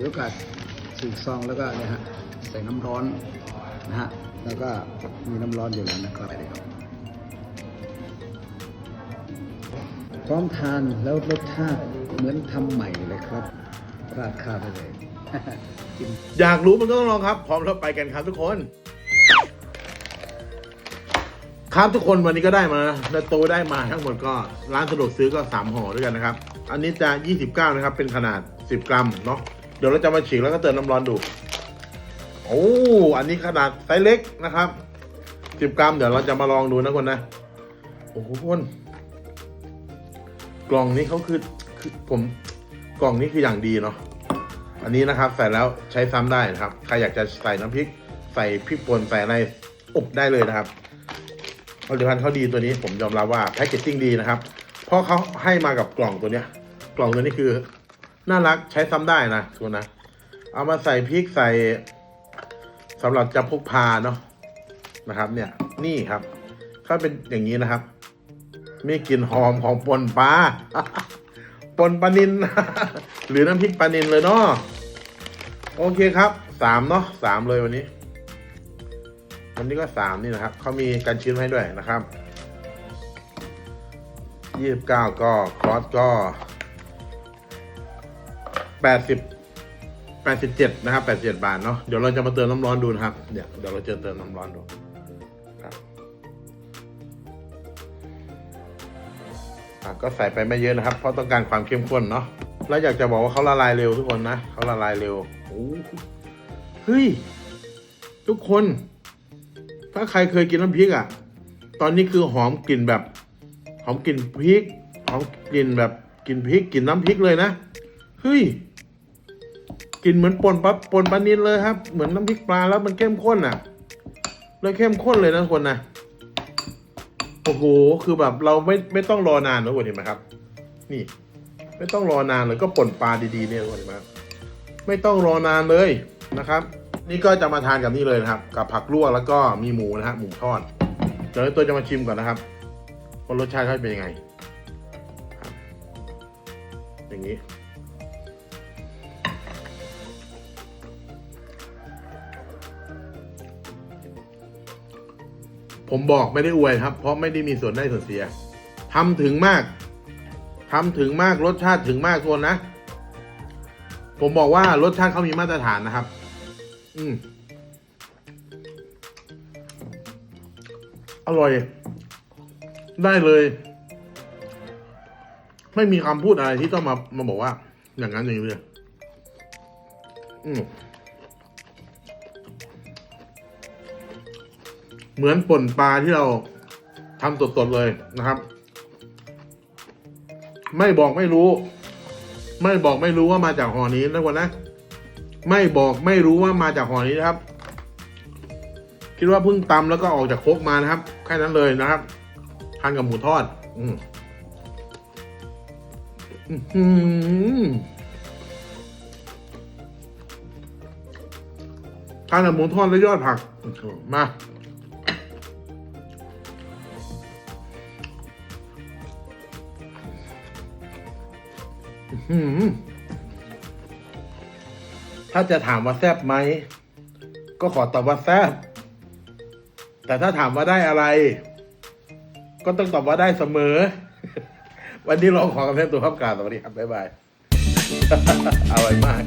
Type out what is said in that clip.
ถือโอกาสฉีกซองแล้วก็เนี่ยฮะใส่น้ำร้อนนะฮะแล้วก็มีน้ำร้อนอยู่แล้วนะครับพร้อมทานแล้วรสชาติเหมือนทำใหม่เลยครับ ราดข้าไปเลย อยากรู้มันก็ต้องลองครับ พร้อมแล้วไปกันครับทุกคน ครับทุกคนวันนี้ก็ได้มาแล้วโตได้มาทั้งหมดก็ร้านสะดวกซื้อก็สามห่อด้วยกันนะครับ อันนี้จะ 29 นะครับ เป็นขนาด 10 กรัมเนาะ เดี๋ยวเราจะมาฉีกแล้วก็เติมน้ำร้อนดู โอ้ อันนี้ขนาดไซส์เล็กนะครับ10กรัม เดี๋ยวเราจะมาลองดูนะคนนะ โอ้โหคนกล่องนี้เขาคือคือผมกล่องนี้คืออย่างดีเนาะ อันนี้นะครับ ใส่แล้วใช้ซ้ำได้นะครับ ใครอยากจะใส่น้ำพริก ใส่พริกป่นใส่อะไรอบได้เลยนะครับ ผลิตภัณฑ์เขาดีตัวนี้ผมยอมรับว่าแพคเกจจิ้งดีนะครับ เพราะเขาให้มากับกล่องตัวเนี้ย กล่องตัวนี้คือ น่ารักใช้ซ้ำได้นะทุกคนนะ เอามาใส่พริกใส่สำหรับจะพกพาเนาะนะครับ เนี่ย นี่ครับถ้าเป็นอย่างนี้นะครับ มีกลิ่นหอมของปนปลาปนปลานินหรือน้ำพริกปลานินเลยเนาะโอเคครับสามเนาะสามเลยวันนี้ วันนี้ก็สามนี่นะครับเขามีกันชิ้นให้ด้วยนะครับยี่สิบเก้าก็คอสก็ แปดสิบแปดสิบเจ็ดนะครับแปดเจ็ดบาทเนาะเดี๋ยวเราจะมาเติมน้ำร้อนดูนะครับเดี๋ยวเดี๋ยวเราจะเติมน้ำร้อนดูครับก็ใส่ไปไม่เยอะนะครับ เพราะต้องการความเข้มข้นเนาะแล้วอยากจะบอกว่าเขาละลายเร็วทุกคนนะเขาละลายเร็วโอ้เฮ้ยทุกคน ถ้าใครเคยกินน้ำพริกอะ ตอนนี้คือหอมกลิ่นแบบ หอมกลิ่นพริก หอมกลิ่นแบบกลิ่นพริกกลิ่นน้ำพริกเลยนะเฮ้ย กลิ่นเหมือนป่นปลาป่นปลานินเลยครับ เหมือนน้ำพริกปลาแล้วมันเข้มข้นอะเลยเข้มข้นเลยนะคนนะโอ้โหคือแบบเราไม่ไม่ต้องรอนานนะคนเห็นไหมครับ นี่ ไม่ต้องรอนานเลยก็ป่นปลาดีๆเนี่ยคนเห็นไหมครับไม่ต้องรอนานเลยนะครับ นี่ก็จะมาทานกับนี่เลยนะครับ กับผักลวกแล้วก็มีหมูนะฮะหมูทอดเดี๋ยวตัวจะมาชิมก่อนนะครับว่ารสชาติเขาเป็นยังไงอย่างนี้ ผมบอกไม่ได้อวยครับ เพราะไม่ได้มีส่วนได้ส่วนเสียทำถึงมากทำถึงมากรสชาติถึงมากคนนะ ผมบอกว่ารสชาติเขามีมาตรฐานนะครับ อืมอร่อย ได้เลย ไม่มีคำพูดอะไรที่ต้องมามาบอกว่า อย่างนั้นอย่างนี้เลยอืม เหมือนป่นปลาที่เราทำสดๆเลยนะครับ ไม่บอกไม่รู้ ไม่บอกไม่รู้ว่ามาจากห่อนี้นะคนนะ ไม่บอกไม่รู้ว่ามาจากห่อนี้นะครับ คิดว่าเพิ่งตำแล้วก็ออกจากโคกมานะครับ แค่นั้นเลยนะครับทานกับหมูทอด อืมอื้อหือทานกับหมูทอดและยอดผัก มา ถ้าจะถามว่าแซบไหม ก็ขอตอบว่าแซบแต่ถ้าถามว่าได้อะไร ก็ต้องตอบว่าได้เสมอ วันนี้เราขอกันเพื่อนตัวข้ามกาสวัสดีครับ บ๊ายบาย อร่อยมาก